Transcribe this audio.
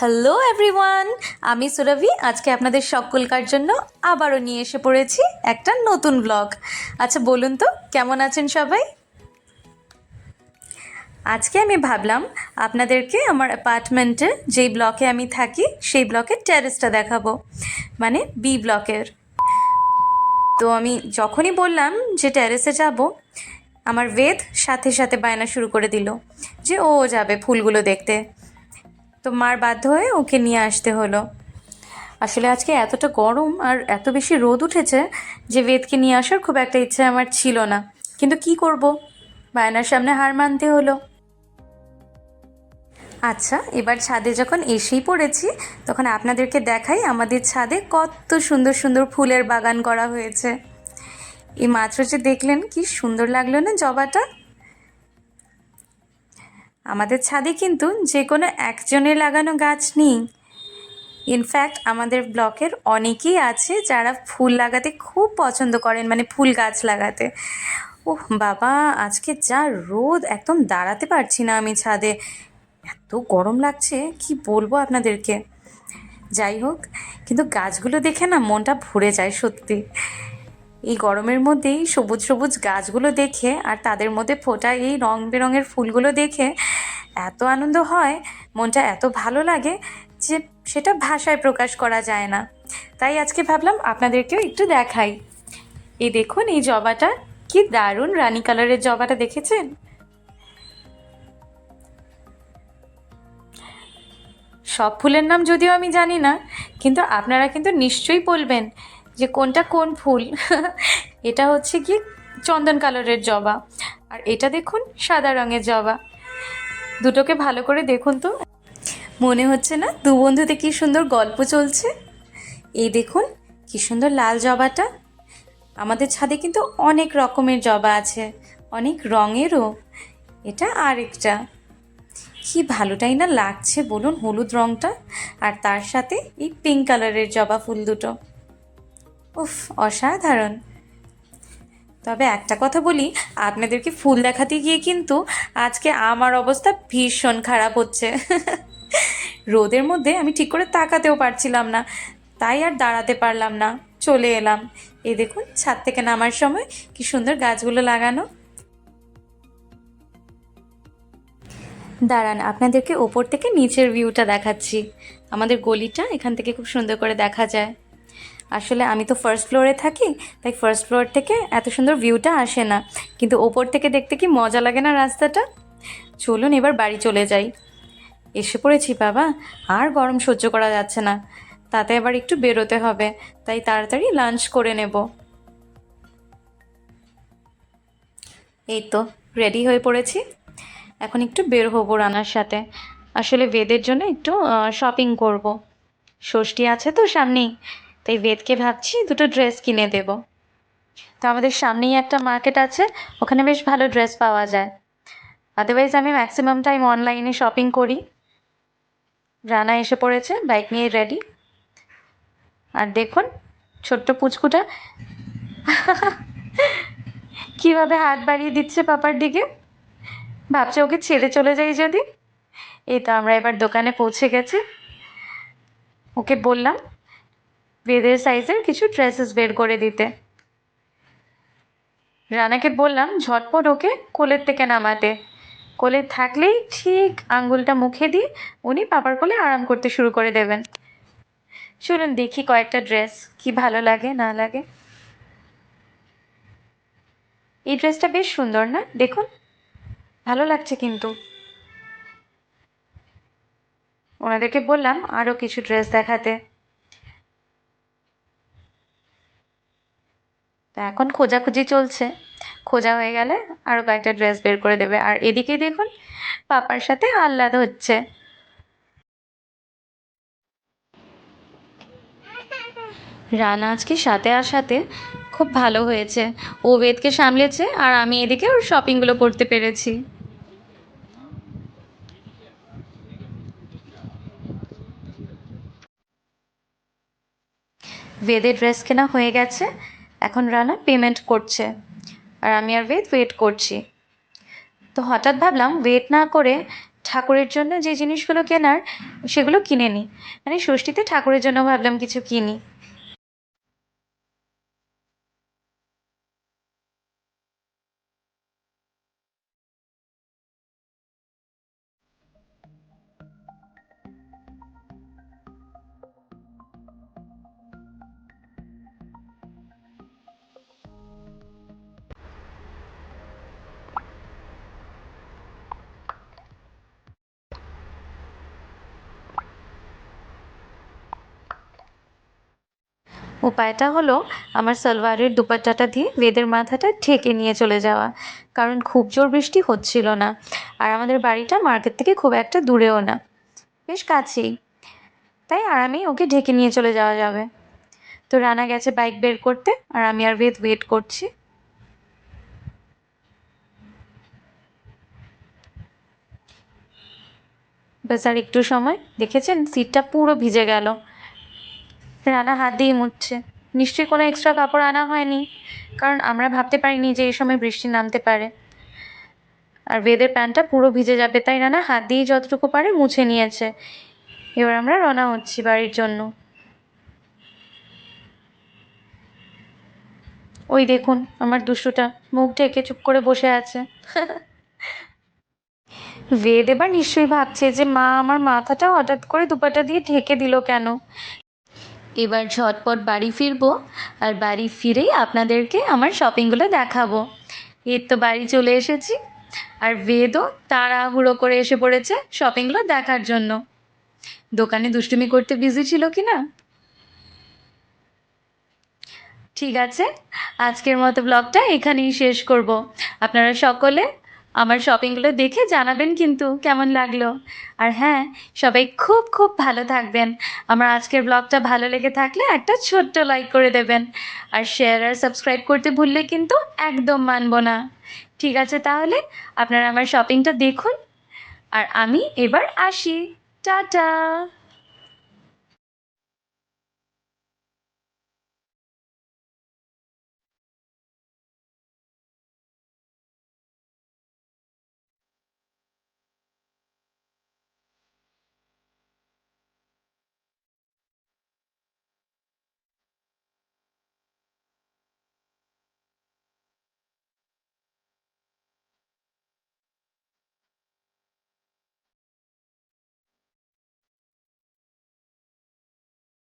Hello everyone আমি সুরভি। আজকে আপনাদের সকলকার জন্য আবারও নিয়ে এসে পড়েছি একটা নতুন ব্লগ আচ্ছা বলুন তো, কেমন আছেন সবাই? আজকে আমি ভাবলাম আপনাদেরকে আমার অ্যাপার্টমেন্টে যেই ব্লকে আমি থাকি, সেই ব্লকের টেরেসটা দেখাবো। মানে বি ব্লকের তো আমি যখনই বললাম যে টেরেসে যাব, আমার বেদ সাথে সাথে বায়না শুরু করে দিল যে ও যাবে ফুলগুলো দেখতে। তো মার বাধ্য হয়ে ওকে নিয়ে আসতে হলো। আসলে আজকে এতটা গরম আর এত বেশি রোদ উঠেছে যে বেদকে নিয়ে আসার খুব একটা ইচ্ছে আমার ছিল না। কিন্তু কি করব? বায়নার সামনে হার মানতে হলো। আচ্ছা এবার ছাদে যখন এসেই পড়েছি, তখন আপনাদেরকে দেখাই আমাদের ছাদে কত সুন্দর সুন্দর ফুলের বাগান করা হয়েছে। এই মাত্র যে দেখলেন, কি সুন্দর লাগল না জবাটা? আমাদের ছাদে কিন্তু যে কোনো একজনের লাগানো গাছ নেই। ইনফ্যাক্ট আমাদের ব্লকের অনেকেই আছে যারা ফুল লাগাতে খুব পছন্দ করেন মানে ফুল গাছ লাগাতে। ওহ, বাবা, আজকে যা রোদ, একদম দাঁড়াতে পারছি না আমি ছাদে। এত গরম লাগছে, কি বলব আপনাদেরকে? যাই হোক, কিন্তু গাছগুলো দেখে না মনটা ভরে যায় সত্যি। এই গরমের মধ্যেই সবুজ সবুজ গাছগুলো দেখে আর তাদের মধ্যে ফোটা এই রং বেরঙের ফুলগুলো দেখে এত আনন্দ হয়, মনটা এত ভালো লাগে যে সেটা ভাষায় প্রকাশ করা যায় না। তাই আজকে ভাবলাম আপনাদেরকেও একটু দেখাই। এই দেখুন, এই জবাটা। কি দারুণ, রানী কালারের জবাটা দেখেছেন? সব ফুলের নাম যদিও আমি জানি না, কিন্তু আপনারা কিন্তু নিশ্চয়ই বলবেন যে কোনটা কোন ফুল, এটা হচ্ছে কি চন্দন কালারের জবা। আর এটা দেখুন সাদা রঙের জবা। দুটোকে ভালো করে দেখুন তো। মনে হচ্ছে না দু বন্ধুতে কি সুন্দর গল্প চলছে? এই দেখুন কি সুন্দর লাল জবাটা। আমাদের ছাদে কিন্তু অনেক রকমের জবা আছে। অনেক রঙেরও। এটা আরেকটা। কি ভালোটাই না লাগছে বলুন হলুদ রঙটা আর তার সাথে এই পিঙ্ক কালারের জবা ফুল দুটো। উফ, অসাধারণ। তবে একটা কথা বলি, আপনাদেরকে ফুল দেখাতে গিয়ে কিন্তু আজকে আমার অবস্থা ভীষণ খারাপ হচ্ছে। রোদের মধ্যে আমি ঠিক করে তাকাতেও পারছিলাম না, তাই আর দাঁড়াতে পারলাম না, চলে এলাম। এ দেখুন, ছাদ থেকে নামার সময় কি সুন্দর গাছগুলো লাগানো। দাঁড়ান, আপনাদেরকে ওপর থেকে নিচের ভিউটা দেখাচ্ছি। আমাদের গলিটা এখান থেকে খুব সুন্দর করে দেখা যায়। আসলে আমি তো ফার্স্ট ফ্লোরে থাকি, তাই ফার্স্ট ফ্লোর থেকে এত সুন্দর ভিউটা আসে না। কিন্তু ওপর থেকে দেখতে কি মজা লাগে না রাস্তাটা? চলুন এবার বাড়ি চলে যাই। এসে পড়েছি, বাবা। আর গরম সহ্য করা যাচ্ছে না। তাতে আবার একটু বেরোতে হবে, তাই তাড়াতাড়ি লাঞ্চ করে নেব। এই তো রেডি হয়ে পড়েছি। এখন একটু বের হব রানার সাথে। আসলে বেদের জন্য একটু শপিং করব। ষষ্ঠী আছে তো সামনেই। তাই বেদকে ভাবছি দুটো ড্রেস কিনে দেব। তো আমাদের সামনেই একটা মার্কেট আছে, ওখানে বেশ ভালো ড্রেস পাওয়া যায়। আদারওয়াইজ আমি ম্যাক্সিমাম টাইম অনলাইনে শপিং করি। রানা এসে পড়েছে বাইক নিয়ে রেডি আর দেখুন, ছোট্ট পুচকুটা। কীভাবে হাত বাড়িয়ে দিচ্ছে পাপার দিকে। ভাবছে ওকে ছেড়ে চলে যাই যদি। এই তো আমরা এবার দোকানে পৌঁছে গেছি। ওকে বললাম বেদের সাইজের কিছু ড্রেসেস বের করে দিতে। রানাকে বললাম, ঝটপট ওকে কোলের থেকে নামাতে। কোলে থাকলেই ঠিক আঙ্গুলটা মুখে দিয়ে উনি পাপার কোলে আরাম করতে শুরু করে দেবেন। চলুন দেখি কয়েকটা ড্রেস কি ভালো লাগে, না লাগে। এই ড্রেসটা বেশ সুন্দর, না? দেখুন, ভালো লাগছে কিন্তু। ওনাদেরকে বললাম আরও কিছু ড্রেস দেখাতে। তা এখন খোঁজাখুঁজি চলছে। খোঁজা হয়ে গেলে আরও কয়েকটা ড্রেস বের করে দেবে। আর এদিকে দেখুন, পাপার সাথে আহ্লাদ হচ্ছে। রানা আজকে সাথে আসাতে খুব ভালো হয়েছে। ও বেদকে সামলেছে আর আমি এদিকে ওর শপিংগুলো করতে পেরেছি। বেদের ড্রেস কেনা হয়ে গেছে। এখন রানা পেমেন্ট করছে। আর আমি আর বেদ ওয়েট করছি। তো হঠাৎ ভাবলাম ওয়েট না করে ঠাকুরের জন্য যে জিনিসগুলো কেনার, সেগুলো কিনে নিই মানে ষষ্ঠীতে ঠাকুরের জন্য ভাবলাম কিছু কিনি। উপায়টা হলো আমার সালোয়ারের দুপাট্টাটা দিয়ে বেদের মাথাটা ঢেকে নিয়ে চলে যাওয়া। কারণ খুব জোর বৃষ্টি হচ্ছিল না। আর আমাদের বাড়িটা মার্কেট থেকে খুব একটা দূরেও না। বেশ কাছেই। তাই আরামেই ওকে ঢেকে নিয়ে চলে যাওয়া যাবে। তো রানা গেছে বাইক বের করতে, আর আমি আর বেদ ওয়েট করছি। ব্যাস আর একটু সময়। দেখেছেন? সিটটা পুরো ভিজে গেল। রানা হাত দিয়ে মুছছে। নিশ্চয়ই কোনো এক্সট্রা কাপড় আনা হয়নি, কারণ আমরা ভাবতে পারিনি যে এই সময় বৃষ্টি নামতে পারে। আর বেদের প্যান্টটা পুরো ভিজে যাবে, তাই রানা হাত দিয়ে যতটুকু পারে মুছে নিয়েছে। এবার আমরা রওনা হচ্ছি বাড়ির জন্য। ওই দেখুন, আমার দুষ্টুটা মুখ ঢেকে চুপ করে বসে আছে। বেদ এবার নিশ্চয়ই ভাবছে যে মা, আমার মাথাটা হঠাৎ করে দুপাটা দিয়ে ঢেকে দিল কেন? এবার ঝটপট বাড়ি ফিরবো আর বাড়ি ফিরেই আপনাদেরকে আমার শপিংগুলো দেখাবো। এর তো বাড়ি চলে এসেছি আর বেদও তাড়াহুড়ো করে এসে পড়েছে শপিংগুলো দেখার জন্য। দোকানে দুষ্টুমি করতে বিজি ছিল কি না ঠিক আছে, আজকের মতো ব্লগটা এখানেই শেষ করব। আপনারা সকলে আমার শপিংগুলো দেখে জানাবেন কিন্তু কেমন লাগল। আর হ্যাঁ সবাই খুব খুব ভালো থাকবেন। আমার আজকের ব্লগটা ভালো লেগে থাকলে একটা ছোট্ট লাইক করে দেবেন। আর শেয়ার আর সাবস্ক্রাইব করতে ভুললে কিন্তু একদম মানবো না। ঠিক আছে তাহলে, আপনারা আমার শপিংটা দেখুন। আর আমি এবার আসি। টাটা!